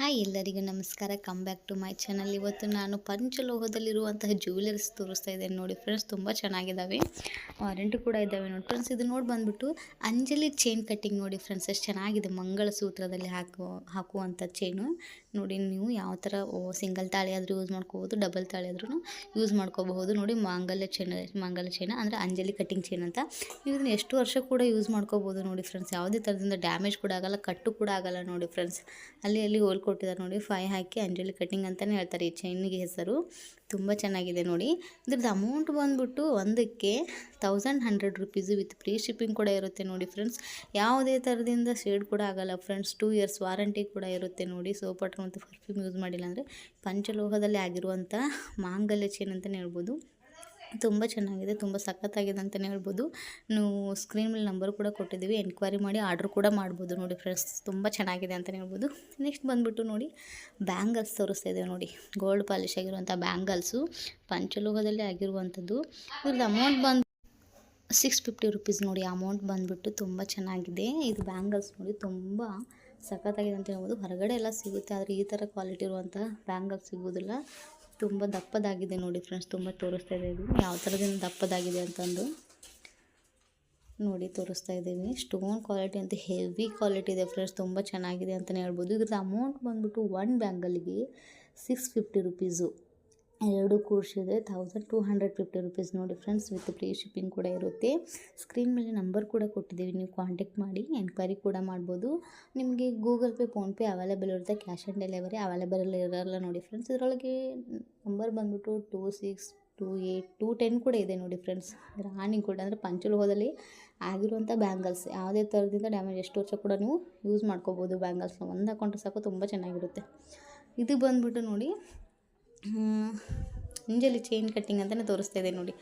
Hi ಎಲ್ಲರಿಗೂ ನಮಸ್ಕಾರ. Come back to my channel ಇವತ್ತು ನಾನು ಪಂಚಲೋಹದಲ್ಲಿರುವಂತಹ ಜ್ಯುವೆಲರ್ಸ್ ತೋರಿಸ್ತಾ ಇದ್ದೇನೆ ನೋಡಿ ಫ್ರೆಂಡ್ಸ್ ತುಂಬ ಚೆನ್ನಾಗಿದ್ದಾವೆ. ವಾರಂಟಿ ಕೂಡ ಇದ್ದಾವೆ ನೋಡಿ ಫ್ರೆಂಡ್ಸ್ ಇದು ನೋಡಿ ಬಂದ್ಬಿಟ್ಟು ಅಂಜಲಿ ಚೈನ್ ಕಟ್ಟಿಂಗ್ ನೋಡಿ ಫ್ರೆಂಡ್ಸ್ ಎಷ್ಟು ಚೆನ್ನಾಗಿದೆ. ಮಂಗಳಸೂತ್ರದಲ್ಲಿ ಹಾಕುವ ಹಾಕುವಂಥ ಚೈನು ನೋಡಿ ನೀವು ಯಾವ ಥರ ಸಿಂಗಲ್ ತಾಳಿ ಆದರೂ ಯೂಸ್ ಮಾಡ್ಕೋಬೋದು ಡಬಲ್ ತಾಳಿ ಆದ್ರೂ ಯೂಸ್ ಮಾಡ್ಕೋಬಹುದು. ನೋಡಿ ಮಾಂಗಲ್ಯ ಚೈನ್ ಮಾಂಗಲ್ಯ ಚೈನ ಅಂದರೆ ಅಂಜಲಿ ಕಟ್ಟಿಂಗ್ ಚೈನ್ ಅಂತ. ಇದನ್ನ ಎಷ್ಟು ವರ್ಷ ಕೂಡ ಯೂಸ್ ಮಾಡ್ಕೋಬೋದು ನೋಡಿ ಫ್ರೆಂಡ್ಸ್ ಯಾವುದೇ ಥರದಿಂದ ಡ್ಯಾಮೇಜ್ ಕೂಡ ಆಗಲ್ಲ, ಕಟ್ಟು ಕೂಡ ಆಗಲ್ಲ ನೋಡಿ ಫ್ರೆಂಡ್ಸ್ ಅಲ್ಲಿ ಅಲ್ಲಿ ಹೋಲ್ ಕೊಟ್ಟಿದ್ದಾರೆ ನೋಡಿ ಫೈ ಹಾಕಿ ಅಂಜಲಿ ಕಟ್ಟಿಂಗ್ ಅಂತಲೇ ಹೇಳ್ತಾರೆ ಈ ಚೈನಿಗೆ ಹೆಸರು. ತುಂಬ ಚೆನ್ನಾಗಿದೆ ನೋಡಿ. ಇದ್ರದ್ದು ಅಮೌಂಟ್ ಬಂದ್ಬಿಟ್ಟು ಒಂದಕ್ಕೆ thousand hundred rupees with free shipping ಕೂಡ ಇರುತ್ತೆ ನೋಡಿ ಫ್ರೆಂಡ್ಸ್ ಯಾವುದೇ ಥರದಿಂದ ಶೇಡ್ ಕೂಡ ಆಗಲ್ಲ ಫ್ರೆಂಡ್ಸ್ ಟೂ ಇಯರ್ಸ್ ವಾರಂಟಿ ಕೂಡ ಇರುತ್ತೆ ನೋಡಿ. ಸೋಪ್ ವಾಟರ್ ಮತ್ತು ಪರ್ಫ್ಯೂಮ್ ಯೂಸ್ ಮಾಡಿಲ್ಲ ಅಂದರೆ ಪಂಚಲೋಹದಲ್ಲಿ ಆಗಿರುವಂಥ ಮಾಂಗಲ್ಯ ಚೇನ್ ಅಂತಲೇ ಹೇಳ್ಬೋದು. ತುಂಬ ಚೆನ್ನಾಗಿದೆ, ತುಂಬ ಸಖತ್ತಾಗಿದೆ ಅಂತಲೇ ಹೇಳ್ಬೋದು. ನೀವು ಸ್ಕ್ರೀನ್ ಮೇಲೆ ನಂಬರ್ ಕೂಡ ಕೊಟ್ಟಿದ್ದೀವಿ ಎನ್ಕ್ವೈರಿ ಮಾಡಿ ಆರ್ಡ್ರ್ ಕೂಡ ಮಾಡ್ಬೋದು ನೋಡಿ ಫ್ರೆಂಡ್ಸ್ ತುಂಬ ಚೆನ್ನಾಗಿದೆ ಅಂತಲೇ ಹೇಳ್ಬೋದು. ನೆಕ್ಸ್ಟ್ ಬಂದುಬಿಟ್ಟು ನೋಡಿ ಬ್ಯಾಂಗಲ್ಸ್ ತೋರಿಸ್ತಾ ನೋಡಿ. ಗೋಲ್ಡ್ ಪಾಲಿಶ್ ಆಗಿರುವಂಥ ಬ್ಯಾಂಗಲ್ಸು ಪಂಚಲೋಹದಲ್ಲಿ ಆಗಿರುವಂಥದ್ದು. ಇವ್ರದ್ದು ಅಮೌಂಟ್ ಬಂದು ಸಿಕ್ಸ್ ಫಿಫ್ಟಿ ರುಪೀಸ್ ನೋಡಿ ಅಮೌಂಟ್ ಬಂದುಬಿಟ್ಟು ತುಂಬ ಚೆನ್ನಾಗಿದೆ. ಇದು ಬ್ಯಾಂಗಲ್ಸ್ ನೋಡಿ, ತುಂಬ ಸಖತ್ತಾಗಿದೆ ಅಂತ ಹೇಳ್ಬೋದು. ಹೊರಗಡೆ ಎಲ್ಲ ಸಿಗುತ್ತೆ, ಆದರೆ ಈ ಥರ ಕ್ವಾಲಿಟಿ ಇರುವಂಥ ಬ್ಯಾಂಗಲ್ಸ್ ಸಿಗೋದಿಲ್ಲ ತುಂಬ ದಪ್ಪದಾಗಿದೆ ನೋಡಿ ಫ್ರೆಂಡ್ಸ್ ತುಂಬ ತೋರಿಸ್ತಾ ಇದ್ದೀವಿ ಯಾವ ಥರದಿಂದ ದಪ್ಪದಾಗಿದೆ ಅಂತಂದು ನೋಡಿ ತೋರಿಸ್ತಾ ಇದ್ದೀವಿ ಸ್ಟೋನ್ ಕ್ವಾಲಿಟಿ ಅಂತ ಹೆವಿ ಕ್ವಾಲಿಟಿ ಇದೆ ಫ್ರೆಂಡ್ಸ್ ತುಂಬ ಚೆನ್ನಾಗಿದೆ ಅಂತಲೇ ಹೇಳ್ಬೋದು. ಇದ್ರದ್ದು ಅಮೌಂಟ್ ಬಂದುಬಿಟ್ಟು ಒನ್ ಬ್ಯಾಂಗಲ್ಗೆ ಸಿಕ್ಸ್ ಫಿಫ್ಟಿ ರುಪೀಸು ಎರಡು ಕೂಡಿಸಿದ್ರೆ thousand two hundred fifty rupees ನೋಡಿ ಫ್ರೆಂಡ್ಸ್ ವಿತ್ ಫ್ರೀ ಶಿಪ್ಪಿಂಗ್ ಕೂಡ ಇರುತ್ತೆ. ಸ್ಕ್ರೀನ್ ಮೇಲೆ ನಂಬರ್ ಕೂಡ ಕೊಟ್ಟಿದ್ದೀವಿ, ನೀವು ಕಾಂಟ್ಯಾಕ್ಟ್ ಮಾಡಿ ಎನ್ಕ್ವೈರಿ ಕೂಡ ಮಾಡ್ಬೋದು. ನಿಮಗೆ ಗೂಗಲ್ ಪೇ ಫೋನ್ಪೇ ಅವೈಲೇಬಲ್ ಇರುತ್ತೆ ಕ್ಯಾಶ್ ಆನ್ ಡೆಲಿವರಿ ಅವೈಲೇಬಲ್ ಇರೋಲ್ಲ ನೋಡಿ ಫ್ರೆಂಡ್ಸ್ ಇದರೊಳಗೆ ನಂಬರ್ ಬಂದ್ಬಿಟ್ಟು two six two eight two ten ಕೂಡ ಇದೆ ನೋಡಿ ಫ್ರೆಂಡ್ಸ್ ರಾಣಿ ಕೂಡ, ಅಂದರೆ ಪಂಚಲೋಹದಲ್ಲಿ ಆಗಿರುವಂಥ ಬ್ಯಾಂಗಲ್ಸ್ ಯಾವುದೇ ಥರದಿಂದ ಡ್ಯಾಮೇಜ್ ಎಷ್ಟು ವರ್ಷ ಕೂಡ ನೀವು ಯೂಸ್ ಮಾಡ್ಕೋಬೋದು ಬ್ಯಾಂಗಲ್ಸ್ನ ಒಂದು ಹಾಕೊಂಡ್ರೆ ಸಾಕು, ತುಂಬ ಚೆನ್ನಾಗಿರುತ್ತೆ. ಇದು ಬಂದ್ಬಿಟ್ಟು ನೋಡಿ ಅಂಜಲಿ ಚೈನ್ ಕಟ್ಟಿಂಗ್ ಅಂತಲೇ ತೋರಿಸ್ತಾ ಇದೆ ನೋಡಿ.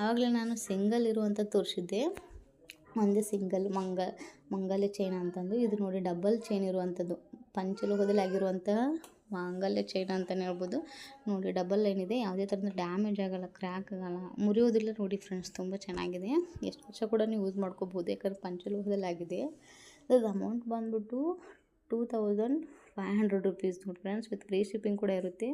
ಆವಾಗಲೇ ನಾನು ಸಿಂಗಲ್ ಇರುವಂಥ ತೋರಿಸಿದ್ದೆ. ಒಂದೇ ಸಿಂಗಲ್ ಮಂಗ, ಮಂಗಲ್ಯ ಚೈನ್ ಅಂತಂದು. ಇದು ನೋಡಿ ಡಬಲ್ ಚೈನ್ ಇರುವಂಥದ್ದು ಪಂಚಲೋಹದಲ್ಲಿ ಆಗಿರುವಂಥ ಮಾಂಗಲ್ಯ ಚೈನ್ ಅಂತಲೇ ಹೇಳ್ಬೋದು. ನೋಡಿ ಡಬಲ್ ಲೈನ್ ಇದೆ. ಯಾವುದೇ ಥರದ ಡ್ಯಾಮೇಜ್ ಆಗಲ್ಲ ಕ್ರ್ಯಾಕ್ ಆಗಲ್ಲ. ಮುರಿಯೋದಿಲ್ಲ ನೋಡಿ ಫ್ರೆಂಡ್ಸ್ ತುಂಬ ಚೆನ್ನಾಗಿದೆ. ಎಷ್ಟು ವರ್ಷ ಕೂಡ ನೀವು ಯೂಸ್ ಮಾಡ್ಕೋಬೋದು. ಯಾಕಂದ್ರೆ ಪಂಚಲೋಹದಲ್ಲಿ ಆಗಿದೆ. ಅದ್ರದ್ದು ಅಮೌಂಟ್ ಬಂದುಬಿಟ್ಟು two thousand five hundred rupees ನೋಡಿ ಫ್ರೆಂಡ್ಸ್ ವಿತ್ ಫ್ರೀ ಶಿಪ್ಪಿಂಗ್ ಕೂಡ ಇರುತ್ತೆ.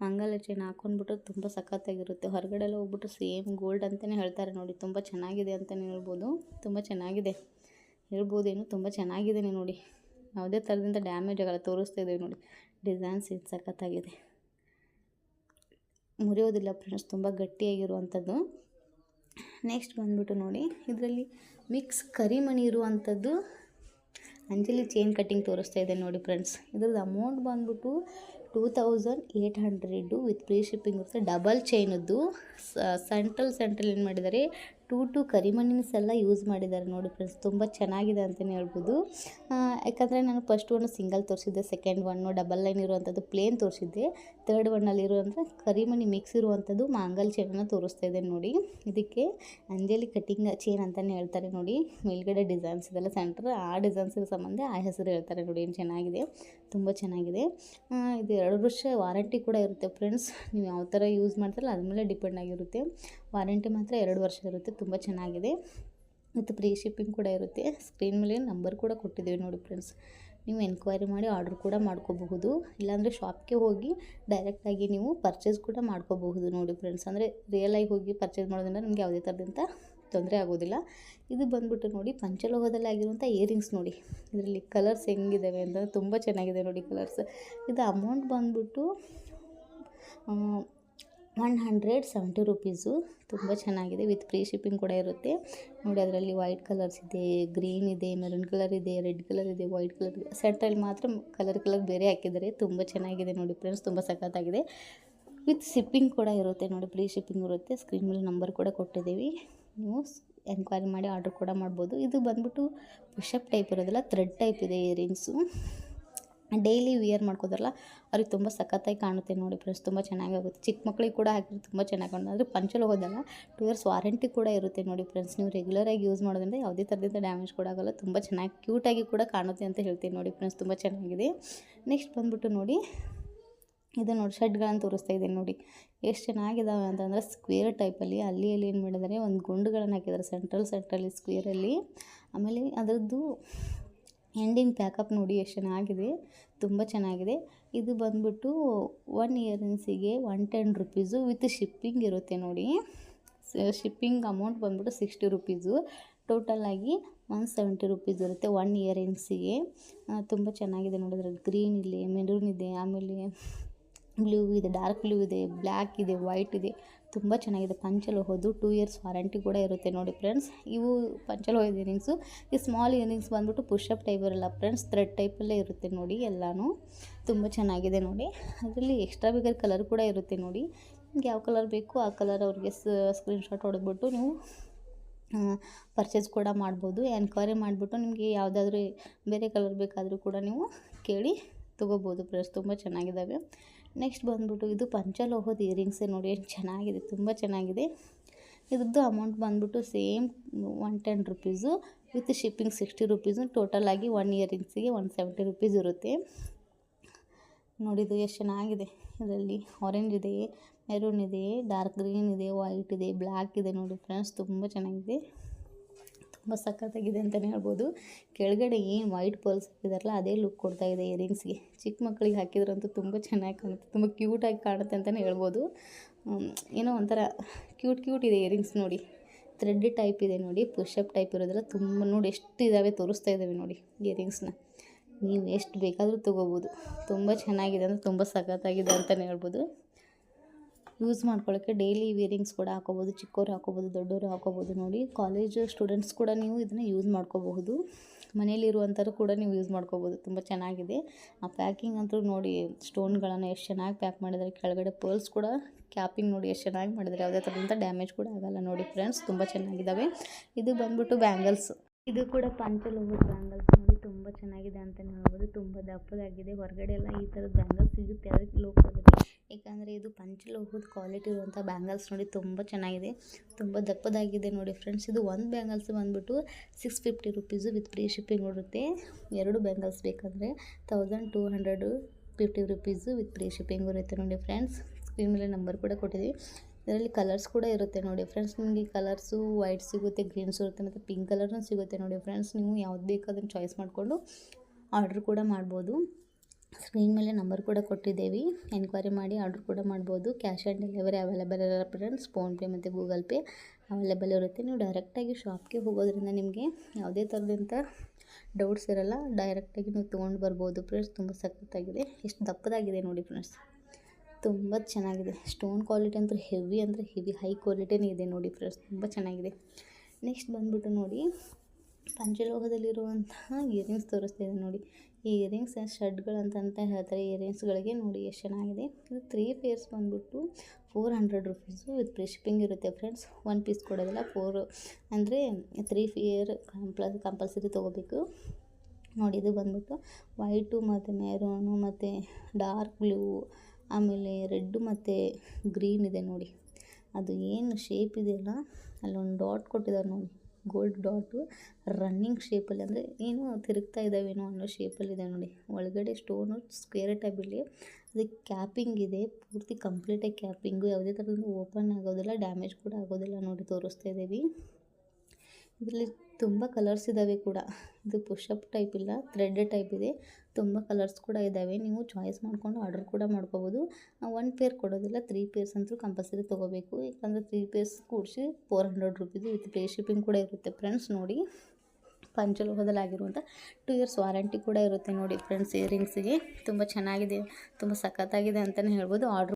ಮಂಗಲ ಚೈನ್ ಹಾಕೊಂಡ್ಬಿಟ್ಟು ತುಂಬ ಸಖತ್ತಾಗಿರುತ್ತೆ. ಹೊರಗಡೆ ಎಲ್ಲ ಹೋಗ್ಬಿಟ್ಟು ಸೇಮ್ ಗೋಲ್ಡ್ ಅಂತಲೇ ಹೇಳ್ತಾರೆ ನೋಡಿ. ತುಂಬ ಚೆನ್ನಾಗಿದೆ ಅಂತಲೇ ಹೇಳ್ಬೋದು. ತುಂಬ ಚೆನ್ನಾಗಿದೆ. ಹೇಳ್ಬೋದೇನು ತುಂಬ ಚೆನ್ನಾಗಿದೆ ನೋಡಿ. ಯಾವುದೇ ಥರದಿಂದ ಡ್ಯಾಮೇಜ್ ಆಗಲ್ಲ. ತೋರಿಸ್ತಾ ಇದ್ದೀವಿ ನೋಡಿ. ಡಿಸೈನ್ಸ್ ಇದು ಸಖತ್ತಾಗಿದೆ. ಮುರಿಯೋದಿಲ್ಲ ಫ್ರೆಂಡ್ಸ್ ತುಂಬ ಗಟ್ಟಿಯಾಗಿರುವಂಥದ್ದು. ನೆಕ್ಸ್ಟ್ ಬಂದ್ಬಿಟ್ಟು ನೋಡಿ. ಇದರಲ್ಲಿ ಮಿಕ್ಸ್ ಕರಿಮಣಿ ಇರುವಂಥದ್ದು. ಅಂಜಲಿ ಚೈನ್ ಕಟ್ಟಿಂಗ್ ತೋರಿಸ್ತಾ ಇದೆ ನೋಡಿ ಫ್ರೆಂಡ್ಸ್ ಇದ್ರದ್ದು ಅಮೌಂಟ್ ಬಂದ್ಬಿಟ್ಟು two thousand eight hundred with free shipping ಇರುತ್ತೆ. ಡಬಲ್ ಚೈನದ್ದು ಸೆಂಟ್ರಲ್ ಸೆಂಟ್ರಲ್ ಏನು ಮಾಡಿದ್ದಾರೆ? ಟೂ ಟು ಕರಿಮಣ್ಣಿನ ಸೆಲ್ಲ ಯೂಸ್ ಮಾಡಿದ್ದಾರೆ ನೋಡಿ ಫ್ರೆಂಡ್ಸ್, ತುಂಬ ಚೆನ್ನಾಗಿದೆ ಅಂತಲೇ ಹೇಳ್ಬೋದು. ಯಾಕಂದರೆ ನಾನು ಫಸ್ಟ್ ಒನ್ ಸಿಂಗಲ್ ತೋರಿಸಿದ್ದೆ ಸೆಕೆಂಡ್ ಒನ್ನು ಡಬಲ್ ಲೈನ್ ಇರುವಂಥದ್ದು ಪ್ಲೇನ್ ತೋರಿಸಿದ್ದೆ. ತರ್ಡ್ ಒನ್ನಲ್ಲಿ ಇರುವಂಥ ಕರಿಮಣಿ ಮಿಕ್ಸ್ ಇರುವಂಥದ್ದು ಮಾಂಗಲ್ ಚೇನನ್ನು ತೋರಿಸ್ತಾ ಇದ್ದೇನೆ ನೋಡಿ. ಇದಕ್ಕೆ ಅಂಜಲಿ ಕಟಿಂಗ್ ಚೈನ್ ಅಂತಲೇ ಹೇಳ್ತಾರೆ ನೋಡಿ. ಮೇಲ್ಗಡೆ ಡಿಸೈನ್ಸ್ ಇದೆಲ್ಲ ಸೆಂಟರ್ ಆ ಡಿಸೈನ್ಸಿಗೆ ಸಂಬಂಧ ಆ ಹೆಸರು ಹೇಳ್ತಾರೆ ನೋಡಿ, ಏನು ಚೆನ್ನಾಗಿದೆ. ತುಂಬ ಚೆನ್ನಾಗಿದೆ. ಇದು ಎರಡು ವರ್ಷ ವಾರಂಟಿ ಕೂಡ ಇರುತ್ತೆ ಫ್ರೆಂಡ್ಸ್. ನೀವು ಯಾವ ಥರ ಯೂಸ್ ಮಾಡ್ತಾರಲ್ಲ ಅದ್ರ ಮೇಲೆ ಡಿಪೆಂಡ್ ಆಗಿರುತ್ತೆ. ವಾರಂಟಿ ಮಾತ್ರ ಎರಡು ವರ್ಷ ಇರುತ್ತೆ ತುಂಬ ಚೆನ್ನಾಗಿದೆ. ಮತ್ತು ಫ್ರೀ ಶಿಪ್ಪಿಂಗ್ ಕೂಡ ಇರುತ್ತೆ. ಸ್ಕ್ರೀನ್ ಮೇಲೆ ನಂಬರ್ ಕೂಡ ಕೊಟ್ಟಿದ್ದೀವಿ ನೋಡಿ ಫ್ರೆಂಡ್ಸ್. ನೀವು ಎನ್ಕ್ವೈರಿ ಮಾಡಿ ಆರ್ಡ್ರ್ ಕೂಡ ಮಾಡ್ಕೋಬಹುದು. ಇಲ್ಲಾಂದರೆ ಶಾಪ್ಗೆ ಹೋಗಿ ಡೈರೆಕ್ಟಾಗಿ ನೀವು ಪರ್ಚೇಸ್ ಕೂಡ ಮಾಡ್ಕೋಬಹುದು ನೋಡಿ ಫ್ರೆಂಡ್ಸ್. ಅಂದರೆ ಆಗಿ ಹೋಗಿ ಪರ್ಚೇಸ್ ಮಾಡೋದ್ರಿಂದ ನಿಮಗೆ ಯಾವುದೇ ಥರದಂಥ ತೊಂದರೆ ಆಗೋದಿಲ್ಲ. ಇದು ಬಂದ್ಬಿಟ್ಟು ನೋಡಿ ಪಂಚಲೋಹದಲ್ಲಿ ಆಗಿರುವಂಥ ಇಯರಿಂಗ್ಸ್ ನೋಡಿ. ಇದರಲ್ಲಿ ಕಲರ್ಸ್ ಹೆಂಗಿದ್ದಾವೆ ಅಂತ ತುಂಬ ಚೆನ್ನಾಗಿದೆ ನೋಡಿ ಕಲರ್ಸ್ ಇದು ಅಮೌಂಟ್ ಬಂದ್ಬಿಟ್ಟು ಒನ್ ಹಂಡ್ರೆಡ್ ಸೆವೆಂಟಿ ರುಪೀಸು. ತುಂಬ ಚೆನ್ನಾಗಿದೆ. ವಿತ್ ಫ್ರೀ ಶಿಪ್ಪಿಂಗ್ ಕೂಡ ಇರುತ್ತೆ. ನೋಡಿ ಅದರಲ್ಲಿ ವೈಟ್ ಕಲರ್ಸ್ ಇದೆ, ಗ್ರೀನ್ ಇದೆ, ಮೆರೂನ್ ಕಲರ್ ಇದೆ, ರೆಡ್ ಕಲರ್ ಇದೆ, ವೈಟ್ ಕಲರ್ ಇದೆ. ಸೆಂಟ್ರಲ್ಲಿ ಮಾತ್ರ ಕಲರ್ ಕಲರ್ ಬೇರೆ ಹಾಕಿದ್ದಾರೆ. ತುಂಬ ಚೆನ್ನಾಗಿದೆ ನೋಡಿ ಫ್ರೆಂಡ್ಸ್. ತುಂಬ ಸಖತ್ತಾಗಿದೆ. ವಿತ್ ಶಿಪ್ಪಿಂಗ್ ಕೂಡ ಇರುತ್ತೆ ನೋಡಿ. ಫ್ರೀ ಶಿಪ್ಪಿಂಗ್ ಇರುತ್ತೆ. ಸ್ಕ್ರೀನ್ ಮೇಲೆ ನಂಬರ್ ಕೂಡ ಕೊಟ್ಟಿದ್ದೀವಿ. ನೀವು ಎನ್ಕ್ವೈರಿ ಮಾಡಿ ಆರ್ಡ್ರ್ ಕೂಡ ಮಾಡ್ಬೋದು. ಇದು ಬಂದ್ಬಿಟ್ಟು ಪುಷಪ್ ಟೈಪ್ ಇರೋದಿಲ್ಲ, ಥ್ರೆಡ್ ಟೈಪ್ ಇದೆ ಇಯರಿಂಗ್ಸು. ಡೈಲಿ ವಿಯರ್ ಮಾಡ್ಕೋತಾರಲ್ಲ, ಅವ್ರಿಗೆ ತುಂಬ ಸಖತ್ತಾಗಿ ಕಾಣುತ್ತೆ ನೋಡಿ ಫ್ರೆಂಡ್ಸ್ ತುಂಬ ಚೆನ್ನಾಗಾಗುತ್ತೆ. ಚಿಕ್ಕ ಮಕ್ಕಳಿಗೆ ಕೂಡ ಹಾಕಿದ್ರೆ ತುಂಬ ಚೆನ್ನಾಗಿ ಕಾಣುತ್ತೆ. ಆದರೆ ಪಂಚಲ್ ಹೋದಾಗ ಟು ಇಯರ್ಸ್ ವಾರಂಟಿ ಕೂಡ ಇರುತ್ತೆ ನೋಡಿ ಫ್ರೆಂಡ್ಸ್ ನೀವು ರೆಗ್ಯುಲರಾಗಿ ಯೂಸ್ ಮಾಡೋದ್ರಿಂದ ಯಾವುದೇ ಥರದಿಂದ ಡ್ಯಾಮೇಜ್ ಕೂಡ ಆಗೋಲ್ಲ, ತುಂಬ ಚೆನ್ನಾಗಿ ಕ್ಯೂಟಾಗಿ ಕೂಡ ಕಾಣುತ್ತೆ ಅಂತ ಹೇಳ್ತೀನಿ ನೋಡಿ ಫ್ರೆಂಡ್ಸ್ ತುಂಬ ಚೆನ್ನಾಗಿದೆ. ನೆಕ್ಸ್ಟ್ ಬಂದುಬಿಟ್ಟು ನೋಡಿ, ಇದು ನೋಡಿ ಶರ್ಟ್ಗಳನ್ನು ತೋರಿಸ್ತಾ ಇದ್ದೀನಿ ನೋಡಿ. ಎಷ್ಟು ಚೆನ್ನಾಗಿದ್ದಾವೆ ಅಂತಂದರೆ ಸ್ಕ್ವೇರ್ ಟೈಪಲ್ಲಿ ಅಲ್ಲಿ ಅಲ್ಲಿ ಏನು ಮಾಡಿದ್ದಾರೆ, ಒಂದು ಗುಂಡುಗಳನ್ನು ಹಾಕಿದ್ದಾರೆ ಸೆಂಟ್ರಲ್ ಸೆಂಟ್ರಲ್ಲಿ ಸ್ಕ್ವೇರಲ್ಲಿ ಆಮೇಲೆ ಅದರದ್ದು ಎಂಡಿಂಗ್ ಪ್ಯಾಕಪ್ ನೋಡಿ ಎಷ್ಟು ಚೆನ್ನಾಗಿದೆ. ತುಂಬ ಚೆನ್ನಾಗಿದೆ. ಇದು ಬಂದ್ಬಿಟ್ಟು one ಇಯರಿಂಗ್ಸಿಗೆ one ten rupees with shipping ಇರುತ್ತೆ ನೋಡಿ. ಶಿಪ್ಪಿಂಗ್ ಅಮೌಂಟ್ ಬಂದ್ಬಿಟ್ಟು ಸಿಕ್ಸ್ಟಿ ರುಪೀಸು. ಟೋಟಲಾಗಿ ಒನ್ ಸೆವೆಂಟಿ ರುಪೀಸ್ ಇರುತ್ತೆ ಒನ್ ಇಯರಿಂಗ್ಸಿಗೆ ತುಂಬ ಚೆನ್ನಾಗಿದೆ ನೋಡಿದ್ರೆ ಗ್ರೀನ್ ಇಲ್ಲಿ ಮೆರೂನ್ ಇದೆ, ಆಮೇಲೆ ಬ್ಲೂ ಇದೆ ಡಾರ್ಕ್ ಬ್ಲೂ ಇದೆ ಬ್ಲ್ಯಾಕ್ ಇದೆ ವೈಟ್ ಇದೆ. ತುಂಬ ಚೆನ್ನಾಗಿದೆ. ಪಂಚಲೋಹದ್ದು ಟೂ ಇಯರ್ಸ್ ವಾರಂಟಿ ಕೂಡ ಇರುತ್ತೆ ನೋಡಿ ಫ್ರೆಂಡ್ಸ್. ಇವು ಪಂಚಲೋಹದ ಇಯರಿಂಗ್ಸು. ಈ ಸ್ಮಾಲ್ ಇಯರಿಂಗ್ಸ್ ಬಂದ್ಬಿಟ್ಟು ಪುಷಪ್ ಟೈಪ್ ಇರಲ್ಲ ಫ್ರೆಂಡ್ಸ್. ಥ್ರೆಡ್ ಟೈಪಲ್ಲೇ ಇರುತ್ತೆ ನೋಡಿ ಎಲ್ಲನೂ. ತುಂಬ ಚೆನ್ನಾಗಿದೆ ನೋಡಿ. ಅದರಲ್ಲಿ ಎಕ್ಸ್ಟ್ರಾ ಬಿಗರ್ ಕಲರ್ ಕೂಡ ಇರುತ್ತೆ ನೋಡಿ. ನಿಮ್ಗೆ ಯಾವ ಕಲರ್ ಬೇಕು ಆ ಕಲರ್ ಅವ್ರಿಗೆ ಸ್ಕ್ರೀನ್ಶಾಟ್ ಹೊಡೆದ್ಬಿಟ್ಟು ನೀವು ಪರ್ಚೇಸ್ ಕೂಡ ಮಾಡ್ಬೋದು. ಎನ್ಕ್ವೈರಿ ಮಾಡಿಬಿಟ್ಟು ನಿಮಗೆ ಯಾವುದಾದ್ರೂ ಬೇರೆ ಕಲರ್ ಬೇಕಾದರೂ ಕೂಡ ನೀವು ಕೇಳಿ ತೊಗೋಬೋದು ಫ್ರೆಂಡ್ಸ್. ತುಂಬ ಚೆನ್ನಾಗಿದ್ದಾವೆ. ನೆಕ್ಸ್ಟ್ ಬಂದ್ಬಿಟ್ಟು ಇದು ಪಂಚಲೋಹದ ಇಯರಿಂಗ್ಸೇ ನೋಡಿ ಎಷ್ಟು ಚೆನ್ನಾಗಿದೆ, ತುಂಬ ಚೆನ್ನಾಗಿದೆ. ಇದ್ರದ್ದು ಅಮೌಂಟ್ ಬಂದ್ಬಿಟ್ಟು same one ten rupees with shipping sixty rupees total ಆಗಿ ಒನ್ ಇಯರಿಂಗ್ಸಿಗೆ ಒನ್ ಸೆವೆಂಟಿ ರುಪೀಸ್ ಇರುತ್ತೆ. ನೋಡಿದ್ದು ಎಷ್ಟು ಚೆನ್ನಾಗಿದೆ, ಇದರಲ್ಲಿ ಆರೆಂಜ್ ಇದೆ ಮೆರೂನ್ ಇದೆ ಡಾರ್ಕ್ ಗ್ರೀನ್ ಇದೆ ವೈಟ್ ಇದೆ ಬ್ಲ್ಯಾಕ್ ಇದೆ ನೋಡಿ ಫ್ರೆಂಡ್ಸ್ ತುಂಬ ಚೆನ್ನಾಗಿದೆ. ತುಂಬ ಸಖತ್ತಾಗಿದೆ ಅಂತಲೇ ಹೇಳ್ಬೋದು. ಕೆಳಗಡೆ ಏನು ವೈಟ್ ಪರ್ಲ್ಸ್ ಹಾಕಿದಾರಲ್ಲ, ಅದೇ ಲುಕ್ ಕೊಡ್ತಾ ಇದೆ ಇಯರಿಂಗ್ಸ್ಗೆ ಚಿಕ್ಕ ಮಕ್ಕಳಿಗೆ ಹಾಕಿದ್ರಂತೂ ತುಂಬ ಚೆನ್ನಾಗಿ ಕಾಣುತ್ತೆ, ತುಂಬ ಕ್ಯೂಟಾಗಿ ಕಾಣುತ್ತೆ ಅಂತಲೇ ಹೇಳ್ಬೋದು. ಏನೋ ಒಂಥರ ಕ್ಯೂಟ್ ಕ್ಯೂಟ್ ಇದೆ ಇಯರಿಂಗ್ಸ್ ನೋಡಿ. ಥ್ರೆಡ್ ಟೈಪ್ ಇದೆ ನೋಡಿ ಪುಷಪ್ ಟೈಪ್ ಇರೋದ್ರಲ್ಲಿ ತುಂಬ ನೋಡಿ ಎಷ್ಟು ಇದ್ದಾವೆ ತೋರಿಸ್ತಾ ಇದ್ದಾವೆ ನೋಡಿ ಇಯರಿಂಗ್ಸ್ನ ನೀವು ಎಷ್ಟು ಬೇಕಾದರೂ ತೊಗೋಬೋದು. ತುಂಬ ಚೆನ್ನಾಗಿದೆ ಅಂದರೆ ತುಂಬ ಸಖತ್ತಾಗಿದೆ ಅಂತಲೇ ಹೇಳ್ಬೋದು. ಯೂಸ್ ಮಾಡ್ಕೊಳ್ಳೋಕ್ಕೆ ಡೈಲಿ ವೇರಿಂಗ್ಸ್ ಕೂಡ ಹಾಕೋಬೋದು ಚಿಕ್ಕವ್ರು ಹಾಕೋಬೋದು ದೊಡ್ಡವರು ಹಾಕೋಬೋದು ನೋಡಿ. ಕಾಲೇಜ್ ಸ್ಟೂಡೆಂಟ್ಸ್ ಕೂಡ ನೀವು ಇದನ್ನು ಯೂಸ್ ಮಾಡ್ಕೋಬಹುದು. ಮನೇಲಿರುವಂಥವ್ರು ಕೂಡ ನೀವು ಯೂಸ್ ಮಾಡ್ಕೋಬೋದು ತುಂಬ ಚೆನ್ನಾಗಿದೆ. ಆ ಪ್ಯಾಕಿಂಗ್ ಅಂತೂ ನೋಡಿ ಸ್ಟೋನ್ಗಳನ್ನು ಎಷ್ಟು ಚೆನ್ನಾಗಿ ಪ್ಯಾಕ್ ಮಾಡಿದ್ದಾರೆ ಕೆಳಗಡೆ ಪರ್ಲ್ಸ್ ಕೂಡ ಕ್ಯಾಪಿಂಗ್ ನೋಡಿ ಎಷ್ಟು ಚೆನ್ನಾಗಿ ಮಾಡಿದ್ದಾರೆ ಯಾವುದೇ ಥರದಂಥ ಡ್ಯಾಮೇಜ್ ಕೂಡ ಆಗಲ್ಲ ನೋಡಿ ಫ್ರೆಂಡ್ಸ್ ತುಂಬ ಚೆನ್ನಾಗಿದ್ದಾವೆ ಇದು ಬಂದ್ಬಿಟ್ಟು ಬ್ಯಾಂಗಲ್ಸ್ ಇದು ಕೂಡ ಪಂಚಲೋಹದ ಬ್ಯಾಂಗಲ್ಸ್ ನೋಡಿ, ತುಂಬ ಚೆನ್ನಾಗಿದೆ ಅಂತಲೇ ಹೇಳ್ಬೋದು. ತುಂಬ ದಪ್ಪದಾಗಿದೆ. ಹೊರಗಡೆ ಎಲ್ಲ ಈ ಥರದ ಬ್ಯಾಂಗಲ್ಸ್ ಸಿಗುತ್ತೆ. ಅದಕ್ಕೆ ಲೋಕದಲ್ಲಿ ಏಕೆಂದರೆ ಇದು ಪಂಚಲೋಹದ ಕ್ವಾಲಿಟಿ ಇರುವಂಥ ಬ್ಯಾಂಗಲ್ಸ್ ನೋಡಿ ತುಂಬ ಚೆನ್ನಾಗಿದೆ. ತುಂಬ ದಪ್ಪದಾಗಿದೆ ನೋಡಿ ಫ್ರೆಂಡ್ಸ್ ಇದು ಒಂದು ಬ್ಯಾಂಗಲ್ಸ್ ಬಂದುಬಿಟ್ಟು six fifty rupees with free shipping ಇರುತ್ತೆ. ಎರಡು ಬ್ಯಾಂಗಲ್ಸ್ ಬೇಕಂದರೆ thousand two hundred fifty rupees with free shipping ಇರುತ್ತೆ ನೋಡಿ ಫ್ರೆಂಡ್ಸ್ ಸ್ಕ್ರೀನ್ ಮೇಲೆ ನಂಬರ್ ಕೂಡ ಕೊಟ್ಟಿದ್ದೀವಿ ಇದರಲ್ಲಿ ಕಲರ್ಸ್ ಕೂಡ ಇರುತ್ತೆ ನೋಡಿ ಫ್ರೆಂಡ್ಸ್ ನಿಮಗೆ ಕಲರ್ಸು ವೈಟ್ ಸಿಗುತ್ತೆ ಗ್ರೀನ್ಸ್ ಇರುತ್ತೆ ಮತ್ತು ಪಿಂಕ್ ಕಲರ್ನೂ ಸಿಗುತ್ತೆ ನೋಡಿ ಫ್ರೆಂಡ್ಸ್ ನೀವು ಯಾವ್ದು ಬೇಕು ಚಾಯ್ಸ್ ಮಾಡಿಕೊಂಡು ಆರ್ಡ್ರ್ ಕೂಡ ಮಾಡ್ಬೋದು. ಸ್ಕ್ರೀನ್ ಮೇಲೆ ನಂಬರ್ ಕೂಡ ಕೊಟ್ಟಿದ್ದೇವೆ. ಎನ್ಕ್ವೈರಿ ಮಾಡಿ ಆರ್ಡ್ರ್ ಕೂಡ ಮಾಡ್ಬೋದು. ಕ್ಯಾಶ್ ಆನ್ ಡೆಲಿವರಿ ಅವೈಲೇಬಲ್ ಇರೋ ಫ್ರೆಂಡ್ಸ್ ಫೋನ್ಪೇ ಮತ್ತು ಗೂಗಲ್ ಪೇ ಅವೈಲೇಬಲ್ ಇರುತ್ತೆ. ನೀವು ಡೈರೆಕ್ಟಾಗಿ ಶಾಪ್ಗೆ ಹೋಗೋದ್ರಿಂದ ನಿಮಗೆ ಯಾವುದೇ ಥರದಂಥ ಡೌಟ್ಸ್ ಇರಲ್ಲ. ಡೈರೆಕ್ಟಾಗಿ ನೀವು ತೊಗೊಂಡು ಬರ್ಬೋದು. ಫ್ರೆಂಡ್ಸ್ ತುಂಬ ಸಖತ್ತಾಗಿದೆ. ಎಷ್ಟು ದಪ್ಪದಾಗಿದೆ ನೋಡಿ ಫ್ರೆಂಡ್ಸ್ ತುಂಬ ಚೆನ್ನಾಗಿದೆ. ಸ್ಟೋನ್ ಕ್ವಾಲಿಟಿ ಅಂತೂ ಹೆವಿ ಅಂದರೆ ಹೆವಿ ಹೈ ಕ್ವಾಲಿಟಿನೇ ಇದೆ ನೋಡಿ ಫ್ರೆಂಡ್ಸ್ ತುಂಬ ಚೆನ್ನಾಗಿದೆ. ನೆಕ್ಸ್ಟ್ ಬಂದ್ಬಿಟ್ಟು ನೋಡಿ, ಪಂಚಲೋಹದಲ್ಲಿರುವಂತಹ ಇಯರಿಂಗ್ಸ್ ತೋರಿಸ್ತಾ ಇದೆ ನೋಡಿ. ಈ ಇಯರಿಂಗ್ಸ್ ಶರ್ಟ್ಗಳು ಅಂತ ಹೇಳ್ತಾರೆ. ಇಯರಿಂಗ್ಸ್ಗಳಿಗೆ ನೋಡಿ ಎಷ್ಟು ಚೆನ್ನಾಗಿದೆ. ಇದು ತ್ರೀ ಪೇರ್ಸ್ ಬಂದ್ಬಿಟ್ಟು four hundred rupees with free shipping ಇರುತ್ತೆ ಫ್ರೆಂಡ್ಸ್. ಒನ್ ಪೀಸ್ ಕೊಡೋದಿಲ್ಲ, ಫೋರ್ ಅಂದರೆ ತ್ರೀ ಪೇರ್ ಕಂಪ್ಲಸ್ ಕಂಪಲ್ಸರಿ ತೊಗೋಬೇಕು. ನೋಡಿ ಇದು ಬಂದ್ಬಿಟ್ಟು ವೈಟು ಮತ್ತು ಮೆರೂನು ಮತ್ತು ಡಾರ್ಕ್ ಬ್ಲೂ, ಆಮೇಲೆ ರೆಡ್ಡು ಮತ್ತು ಗ್ರೀನ್ ಇದೆ ನೋಡಿ. ಅದು ಏನು ಶೇಪ್ ಇದೆಯಲ್ಲ ಅಲ್ಲೊಂದು ಡಾಟ್ ಕೊಟ್ಟಿದ್ದಾರೆ ನೋಡಿ. ಗೋಲ್ಡ್ ಡಾಟು ರನ್ನಿಂಗ್ ಶೇಪಲ್ಲಿ ಅಂದರೆ ಏನು ತಿರುಗ್ತಾ ಇದ್ದಾವೇನೋ ಅನ್ನೋ ಶೇಪಲ್ಲಿದೆ ನೋಡಿ. ಒಳಗಡೆ ಸ್ಟೋನು ಸ್ಕ್ವೇರ್ ಟೈಪಲ್ಲಿ ಅದಕ್ಕೆ ಕ್ಯಾಪಿಂಗ್ ಇದೆ. ಪೂರ್ತಿ ಕಂಪ್ಲೀಟಾಗಿ ಕ್ಯಾಪಿಂಗು ಯಾವುದೇ ಥರದ್ದು ಓಪನ್ ಆಗೋದಿಲ್ಲ ಡ್ಯಾಮೇಜ್ ಕೂಡ ಆಗೋದಿಲ್ಲ ನೋಡಿ, ತೋರಿಸ್ತಾ ಇದ್ದೀವಿ. ಇದರಲ್ಲಿ ತುಂಬ ಕಲರ್ಸ್ ಇದ್ದಾವೆ ಕೂಡ. ಇದು ಪುಷಪ್ ಟೈಪ್ ಇಲ್ಲ ಥ್ರೆಡ್ ಟೈಪ್ ಇದೆ. ತುಂಬ ಕಲರ್ಸ್ ಕೂಡ ಇದ್ದಾವೆ ನೀವು ಚಾಯ್ಸ್ ಮಾಡಿಕೊಂಡು ಆರ್ಡರ್ ಕೂಡ ಮಾಡ್ಕೋಬೋದು. ಒನ್ ಪೇರ್ ಕೊಡೋದಿಲ್ಲ ತ್ರೀ ಪೇರ್ಸ್ ಅಂತೂ ಕಂಪಲ್ಸರಿ ತೊಗೋಬೇಕು. ಯಾಕಂದರೆ ತ್ರೀ ಪೇರ್ಸ್ ಕೂಡಿಸಿ four hundred rupees with free shipping ಕೂಡ ಇರುತ್ತೆ ಫ್ರೆಂಡ್ಸ್ ನೋಡಿ. ಪಂಚಲೋಹದಲ್ಲಾಗಿರುವಂಥ ಟೂ ಟು ಇಯರ್ಸ್ ವಾರಂಟಿ ಕೂಡ ಇರುತ್ತೆ ನೋಡಿ ಫ್ರೆಂಡ್ಸ್ ಇಯರಿಂಗ್ಸಿಗೆ ತುಂಬ ಚೆನ್ನಾಗಿದೆ, ತುಂಬ ಸಖತ್ತಾಗಿದೆ ಅಂತಲೇ ಹೇಳ್ಬೋದು. ಆರ್ಡ್ರ್